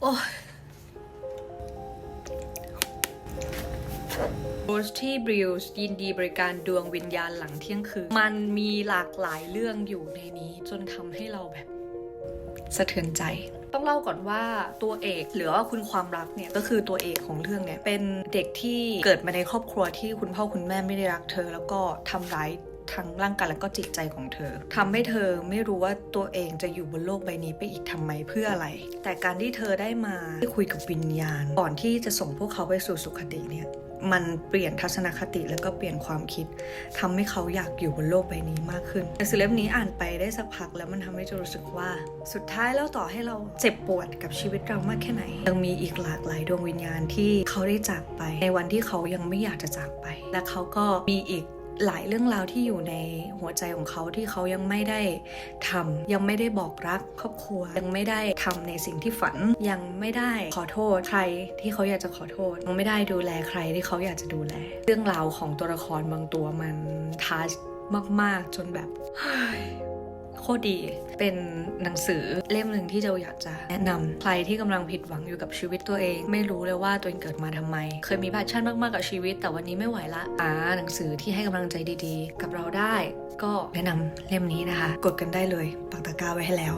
โอ้โรสที่บริวส์ยินดีบริการดวงวิญญาณหลังเที่ยงคืน มันมีหลากหลายเรื่องอยู่ในนี้ จนทำให้เราแบบสะเทือนใจ ต้องเล่าก่อนว่าตัวเอกหรือว่าคุณความรักเนี่ยก็คือตัวเอกของเรื่องเนี่ยเป็นเด็กที่เกิดมาในครอบครัวที่คุณพ่อคุณแม่ไม่ได้รักเธอ แล้วก็ทำร้าย ทั้งร่างกายแล้วก็จิตใจของเธอทำให้เธอไม่รู้ว่าตัวเองจะอยู่บนโลกใบนี้ไปอีกทำไมเพื่ออะไร แต่การที่เธอได้มาได้คุยกับวิญญาณ ก่อนที่จะส่งพวกเขาไปสู่สุคติเนี่ยมันเปลี่ยนทัศนคติแล้วก็เปลี่ยนความคิดทำให้เขาอยากอยู่บนโลกใบนี้มากขึ้นหนังสือเล่มนี้อ่านไปได้สักพักแล้วมันทำให้จะรู้สึกว่า สุดท้ายแล้วต่อให้เราเจ็บปวดกับชีวิตเรามากแค่ไหน ยังมีอีกหลากหลายดวงวิญญาณที่เขาได้จากไป ในวันที่เขายังไม่อยากจะจากไป และเขาก็มีอีก หลายเรื่องราวที่อยู่ในหัวใจของเขาที่เขายังไม่ได้ทำยังไม่ได้บอกรักครอบครัวยังไม่ได้ทำในสิ่งที่ฝันยังไม่ได้ขอโทษใครที่เขาอยากจะขอโทษยังไม่ได้ดูแลใครที่เขาอยากจะดูแล เรื่องราวของตัวละครบางตัวมันทัชมาก ๆ จนแบบ โคตรดี เป็นหนังสือเล่มหนึ่งที่เจ้าอยากจะแนะนำใครที่กำลังผิดหวังอยู่กับชีวิตตัวเอง ไม่รู้เลยว่าตัวเองเกิดมาทำไม เคยมีแพชชั่นมากๆกับชีวิต แต่วันนี้ไม่ไหวละอ่าหนังสือที่ให้กำลังใจดีๆ กับเราได้ ก็แนะนำเล่มนี้นะคะ กดกันได้เลยปักตะกร้าไว้ให้แล้ว